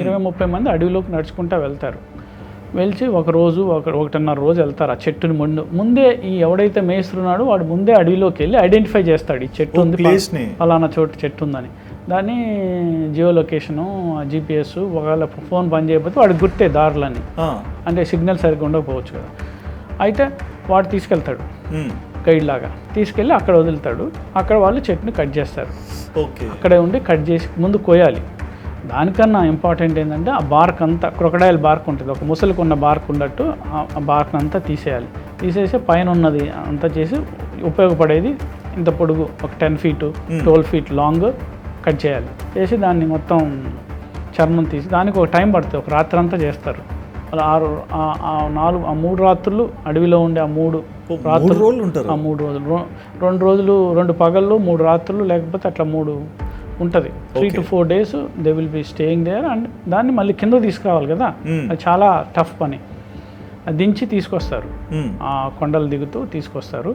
ఇరవై ముప్పై మంది అడవిలోకి నడుచుకుంటూ వెళ్తారు. వెళ్చి ఒక రోజు ఒక ఒకటిన్నర రోజు వెళ్తారు ఆ చెట్టుని ముందు. ముందే ఈ ఎవడైతే మేస్తున్నాడో వాడు ముందే అడవిలోకి వెళ్ళి ఐడెంటిఫై చేస్తాడు ఈ చెట్టు ఉంది ప్లేస్ని ఫలానా చోటు చెట్టు ఉందని. దాన్ని జియో లొకేషను జీపీఎస్ ఒకవేళ ఫోన్ పని చేయకపోతే వాడికి గుర్తే దారులని. అంటే సిగ్నల్ సరిగ్గా ఉండకపోవచ్చు కదా. అయితే వాడు తీసుకెళ్తాడు. గైడ్ లాగా. తీసుకెళ్ళి అక్కడ వదులుతాడు. అక్కడ వాళ్ళు చెట్టుని కట్ చేస్తారు. ఓకే. అక్కడే ఉండి కట్ చేసి ముందు కోయాలి దానికన్నా ఇంపార్టెంట్ ఏంటంటే ఆ బార్క్ అంతా క్రొకడైల్ బార్క్ ఉంటుంది. ఒక ముసలికి ఉన్న బార్క్ ఉన్నట్టు ఆ- బార్క్ అంతా తీసేయాలి. తీసేసి పైన ఉన్నది అంతా చేసి ఉపయోగపడేది ఇంత పొడుగు ఒక ten feet twelve feet long cut చేయాలి. చేసి దాన్ని మొత్తం చర్మం తీసి దానికి ఒక టైం పడుతుంది. ఒక రాత్రి అంతా చేస్తారు. ఆరు ఆ- నాలుగు ఆ మూడు రాత్రులు అడవిలో ఉండే ఆ మూడు ఉంటారు? ఆ మూడు రోజులు. రెండు రోజులు రెండు పగళ్ళు మూడు రాత్రులు లేకపోతే అట్లా మూడు ఉంటుంది. Three to four days they will be staying there and దాన్ని మళ్ళీ కింద తీసుకురావాలి కదా. మ్మ్. అది చాలా టఫ్ పని. అది దించి తీసుకొస్తారు. ఉమ్, ఆ కొండలు దిగుతూ తీసుకొస్తారు.